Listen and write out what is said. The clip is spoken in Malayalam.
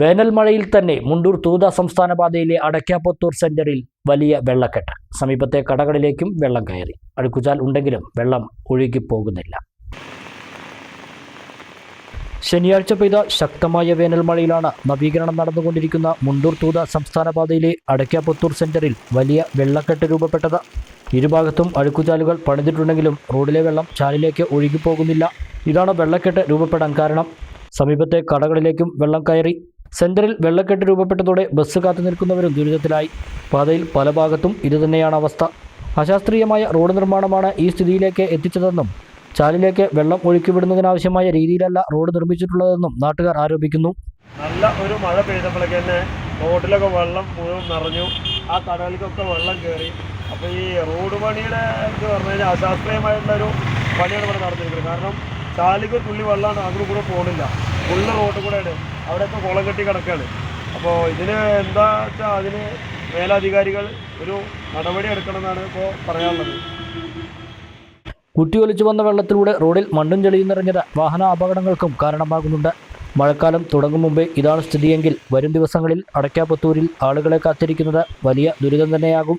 വേനൽ മഴയിൽ തന്നെ മുണ്ടൂർ തൂത സംസ്ഥാന പാതയിലെ അടയ്ക്കാപ്പത്തൂർ സെന്ററിൽ വലിയ വെള്ളക്കെട്ട്. സമീപത്തെ കടകളിലേക്കും വെള്ളം കയറി. അഴുക്കുചാൽ ഉണ്ടെങ്കിലും വെള്ളം ഒഴുകി പോകുന്നില്ല ശനിയാഴ്ച പെയ്ത ശക്തമായ വേനൽമഴയിലാണ് നവീകരണം നടന്നുകൊണ്ടിരിക്കുന്ന മുണ്ടൂർ തൂത സംസ്ഥാന പാതയിലെ അടയ്ക്കാപ്പത്തൂർ സെന്ററിൽ വലിയ വെള്ളക്കെട്ട് രൂപപ്പെട്ടത്. ഇരുഭാഗത്തും അഴുക്കുചാലുകൾ പണിതിട്ടുണ്ടെങ്കിലും റോഡിലെ വെള്ളം ചാലിലേക്ക് ഒഴുകിപ്പോകുന്നില്ല. ഇതാണ് വെള്ളക്കെട്ട് രൂപപ്പെടാൻ കാരണം. സമീപത്തെ കടകളിലേക്കും വെള്ളം കയറി. സെന്ററിൽ വെള്ളക്കെട്ട് രൂപപ്പെട്ടതോടെ ബസ് കാത്തു നിൽക്കുന്നവരും ദുരിതത്തിലായി. പാതയിൽ പല ഭാഗത്തും ഇതുതന്നെയാണ് അവസ്ഥ. അശാസ്ത്രീയമായ റോഡ് നിർമ്മാണമാണ് ഈ സ്ഥിതിയിലേക്ക് എത്തിച്ചതെന്നും ചാലിലേക്ക് വെള്ളം ഒഴുക്കിവിടുന്നതിനാവശ്യമായ രീതിയിലല്ല റോഡ് നിർമ്മിച്ചിട്ടുള്ളതെന്നും നാട്ടുകാർ ആരോപിക്കുന്നു. നല്ല ഒരു മഴ പെയ്തപ്പോഴേക്ക് തന്നെ റോഡിലൊക്കെ വെള്ളം മുഴുവൻ നിറഞ്ഞു. ആ കടലിലൊക്കെ വെള്ളം കയറി. അപ്പോൾ ഈ റോഡ് പണിയുടെ എന്ന് പറഞ്ഞു കഴിഞ്ഞാൽ അശാസ്ത്രീയമായിട്ടുള്ള ഒരു പണിയാണ് ഇവിടെ നടന്നിരിക്കുന്നത്. കാരണം ചാലിക്ക് തുള്ളി വെള്ളമാണ് അങ്ങോട്ട് കൂടെ പോകണില്ല ഫുള്ള് റോഡ് കൂടെയാണ്. അവിടെയൊക്കെ കുളം കെട്ടി കിടക്കുകയാണ് അപ്പോൾ ഇതിന് എന്താ വെച്ചാൽ അതിന് മേലധികാരികൾ ഒരു നടപടി എടുക്കണമെന്നാണ് ഇപ്പോൾ പറയാനുള്ളത്. കുത്തിയൊലിച്ചു വന്ന വെള്ളത്തിലൂടെ റോഡിൽ മണ്ണും ചെളിയും നിറഞ്ഞത് വാഹന അപകടങ്ങൾക്കും കാരണമാകുന്നുണ്ട്. മഴക്കാലം തുടങ്ങും മുമ്പേ ഇതാണ് സ്ഥിതിയെങ്കിൽ വരും ദിവസങ്ങളിൽ അടയ്ക്കാപ്പത്തൂരിൽ ആളുകളെ കാത്തിരിക്കുന്നത് വലിയ ദുരിതം തന്നെയാകും.